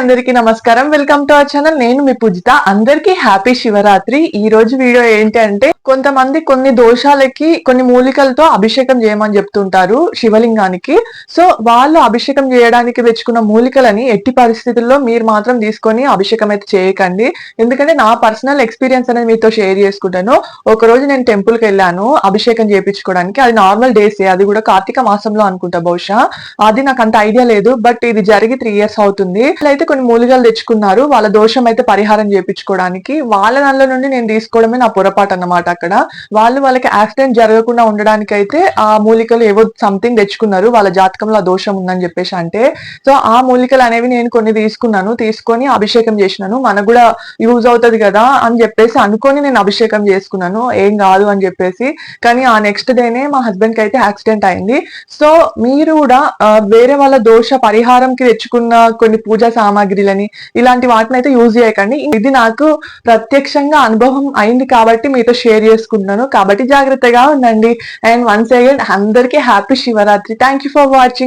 అందరికీ నమస్కారం. Welcome to our channel నేను మీ పూజిత. అందరికీ హ్యాపీ శివరాత్రి. ఈ రోజు వీడియో ఏంటి అంటే కొంతమంది కొన్ని దోషాలకి కొన్ని మూలికలతో అభిషేకం చేయమని చెప్తుంటారు శివలింగానికి. సో వాళ్ళు అభిషేకం చేయడానికి తెచ్చుకున్న మూలికలని ఎట్టి పరిస్థితుల్లో మీరు మాత్రం తీసుకొని అభిషేకం అయితే చేయకండి. ఎందుకంటే నా పర్సనల్ ఎక్స్పీరియన్స్ అనేది మీతో షేర్ చేసుకుంటాను. ఒక రోజు నేను టెంపుల్కి వెళ్ళాను అభిషేకం చేయించుకోవడానికి అది నార్మల్ డేస్ అది కూడా కార్తీక మాసంలో అనుకుంటా బహుశా. అది నాకు అంత ఐడియా లేదు బట్ ఇది జరిగి త్రీ ఇయర్స్ అవుతుంది. అయితే కొన్ని మూలికలు తెచ్చుకున్నారు వాళ్ళ దోషం అయితే పరిహారం చేయించుకోవడానికి వాళ్ళ దానిలో నుండి నేను తీసుకోవడమే నా పొరపాటు అన్నమాట. అక్కడ. వాళ్ళు వాళ్ళకి యాక్సిడెంట్ జరగకుండా ఉండడానికి అయితే ఆ మూలికలు ఏవో సంథింగ్ తెచ్చుకున్నారు. వాళ్ళ జాతకంలో దోషం ఉందని చెప్పేసి అంటే. సో ఆ మూలికలు అనేవి నేను కొన్ని తీసుకున్నాను. తీసుకొని అభిషేకం చేసినాను. మనకు కూడా యూజ్ అవుతది కదా అని చెప్పేసి అనుకొని నేను అభిషేకం చేసుకున్నాను. ఏం కాదు అని చెప్పేసి. కానీ ఆ నెక్స్ట్ డేనే మా హస్బెండ్కి అయితే యాక్సిడెంట్ అయింది. సో మీరు కూడా వేరే వాళ్ళ దోష పరిహారంకి తెచ్చుకున్న కొన్ని పూజా సామాగ్రిలని ఇలాంటి వాటిని అయితే యూజ్ చేయకండి. ఇది నాకు ప్రత్యక్షంగా అనుభవం అయింది కాబట్టి మీతో షేర్ చేసుకుంటున్నాను. కాబట్టి జాగ్రత్తగా ఉండండి. అండ్ వన్స్ అగైన్ అందరికీ happy Shivaratri. Thank you for watching